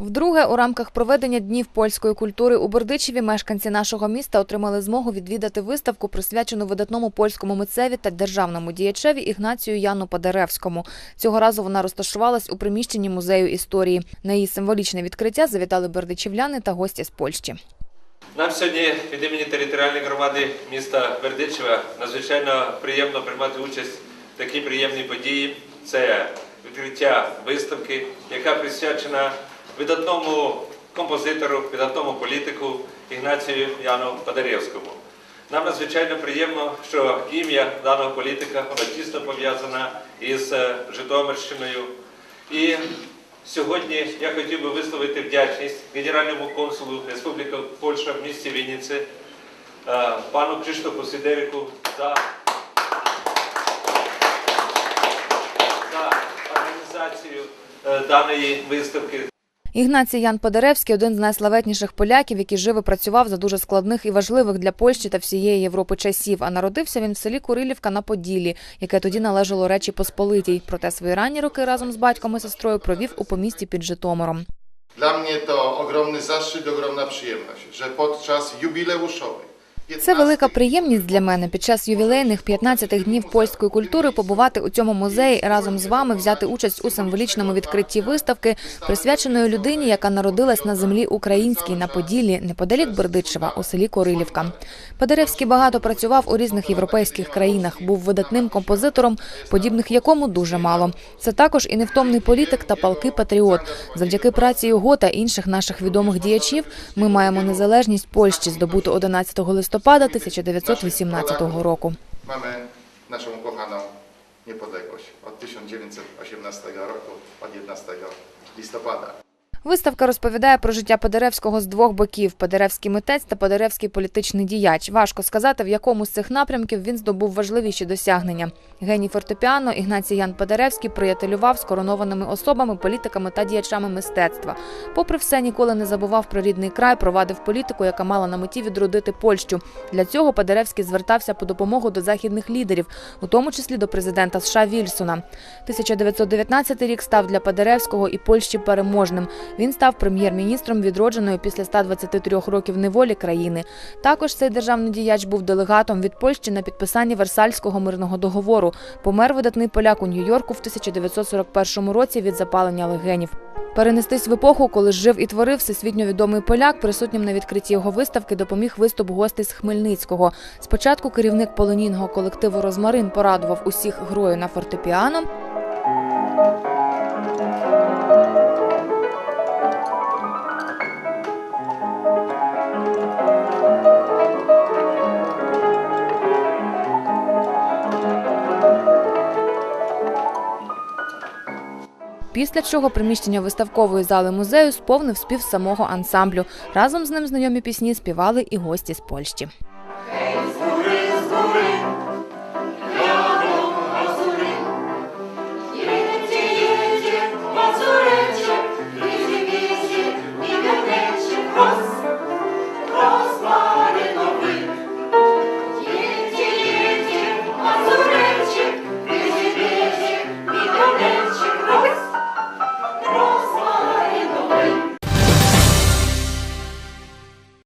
Вдруге, у рамках проведення днів польської культури у Бердичеві мешканці нашого міста отримали змогу відвідати виставку, присвячену видатному польському митцеві та державному діячеві Ігнацію Яну Падеревському. Цього разу вона розташувалась у приміщенні музею історії. На її символічне відкриття завітали бердичівляни та гості з Польщі. Нам сьогодні від імені територіальної громади міста Бердичева надзвичайно приємно приймати участь в такій приємній події. Це відкриття виставки, яка присвячена видатному композитору, видатному політику Ігнацію Яну Падарєвському. Нам надзвичайно приємно, що ім'я даного політика воно тісно пов'язане із е, Житомирщиною. І Сьогодні я хотів би висловити вдячність генеральному консулу Республіки Польща в місті Вінниці, е, пану Криштофу Сидерику за, за організацію е, даної виставки, Ігнацій Ян Подеревський – один з найславетніших поляків, який жив і працював за дуже складних і важливих для Польщі та всієї Європи часів. А народився він в селі Курилівка на Поділлі, яке тоді належало Речі Посполитій. Проте свої ранні роки разом з батьком і сестрою провів у помісті під Житомиром. Для мене це огромний зашит, огромна приємність, що під час jubileuszowej Це велика приємність для мене під час ювілейних 15-х днів польської культури побувати у цьому музеї разом з вами взяти участь у символічному відкритті виставки, присвяченої людині, яка народилась на землі українській на Поділлі, неподалік Бердичева, у селі Корилівка. Падеревський багато працював у різних європейських країнах, був видатним композитором, подібних якому дуже мало. Це також і невтомний політик та палкий патріот. Завдяки праці його та інших наших відомих діячів ми маємо незалежність Польщі, здобуту 11 листопада 1918 року. mamy naszą ukochaną niepodległość od 1918 roku, od 11 listopada. Виставка розповідає про життя Подеревського з двох боків: Подеревський митець та Подеревський політичний діяч. Важко сказати, в якому з цих напрямків він здобув важливіші досягнення. Геній фортепіано Ігнацій Ян Подеревський приятелював з коронованими особами, політиками та діячами мистецтва. Попри все, ніколи не забував про рідний край, провадив політику, яка мала на меті відродити Польщу. Для цього Подеревський звертався по допомогу до західних лідерів, у тому числі до президента США Вільсона. 1919 рік став для Падеревського і Польщі переможним. Він став прем'єр-міністром відродженої після 123 років неволі країни. Також цей державний діяч був делегатом від Польщі на підписанні Версальського мирного договору. Помер видатний поляк у Нью-Йорку в 1941 році від запалення легенів. Перенестись в епоху, коли жив і творив всесвітньо відомий поляк, присутнім на відкритті його виставки допоміг виступ гостей з Хмельницького. Спочатку керівник полонійного колективу Розмарин порадував усіх грою на фортепіано. Після чого приміщення виставкової зали музею сповнив спів самого ансамблю. Разом з ним знайомі пісні співали і гості з Польщі.